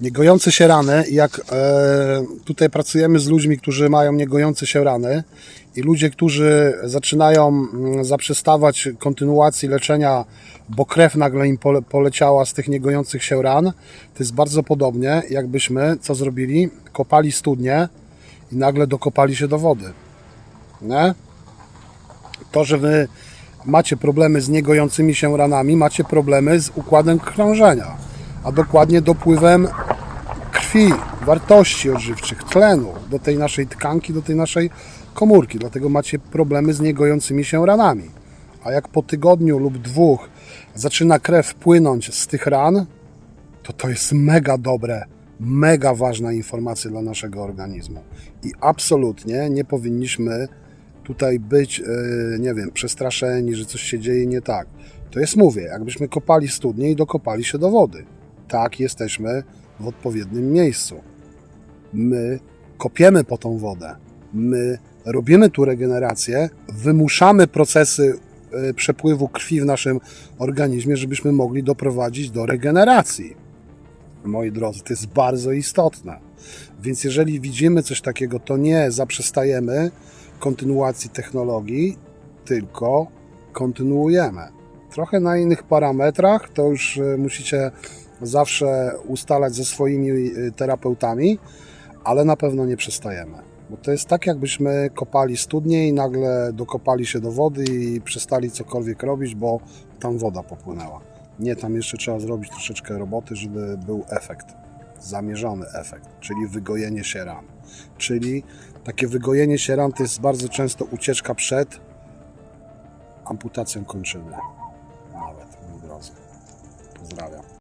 Niegojące się rany, jak e, tutaj pracujemy z ludźmi, którzy mają niegojące się rany i ludzie, którzy zaczynają mm, zaprzestawać kontynuacji leczenia, bo krew nagle im pole, poleciała z tych niegojących się ran, to jest bardzo podobnie, jakbyśmy co zrobili? Kopali studnie i nagle dokopali się do wody. Nie? To, że wy macie problemy z niegojącymi się ranami, macie problemy z układem krążenia, a dokładnie dopływem krwi, wartości odżywczych, tlenu do tej naszej tkanki, do tej naszej komórki. Dlatego macie problemy z niegojącymi się ranami. A jak po tygodniu lub dwóch zaczyna krew płynąć z tych ran, to to jest mega dobre, mega ważna informacja dla naszego organizmu. I absolutnie nie powinniśmy tutaj być, yy, nie wiem, przestraszeni, że coś się dzieje nie tak. To jest, mówię, jakbyśmy kopali studnie i dokopali się do wody. Tak, jesteśmy w odpowiednim miejscu. My kopiemy po tą wodę. My robimy tu regenerację, wymuszamy procesy y, przepływu krwi w naszym organizmie, żebyśmy mogli doprowadzić do regeneracji. Moi drodzy, to jest bardzo istotne. Więc jeżeli widzimy coś takiego, to nie zaprzestajemy kontynuacji technologii, tylko kontynuujemy. Trochę na innych parametrach, to już y, musicie zawsze ustalać ze swoimi y, terapeutami, ale na pewno nie przestajemy. Bo to jest tak, jakbyśmy kopali studnie i nagle dokopali się do wody i przestali cokolwiek robić, bo tam woda popłynęła. Nie, tam jeszcze trzeba zrobić troszeczkę roboty, żeby był efekt, zamierzony efekt, czyli wygojenie się ran. Czyli takie wygojenie się ran to jest bardzo często ucieczka przed amputacją kończyny. Nawet, moi drodzy. Pozdrawiam.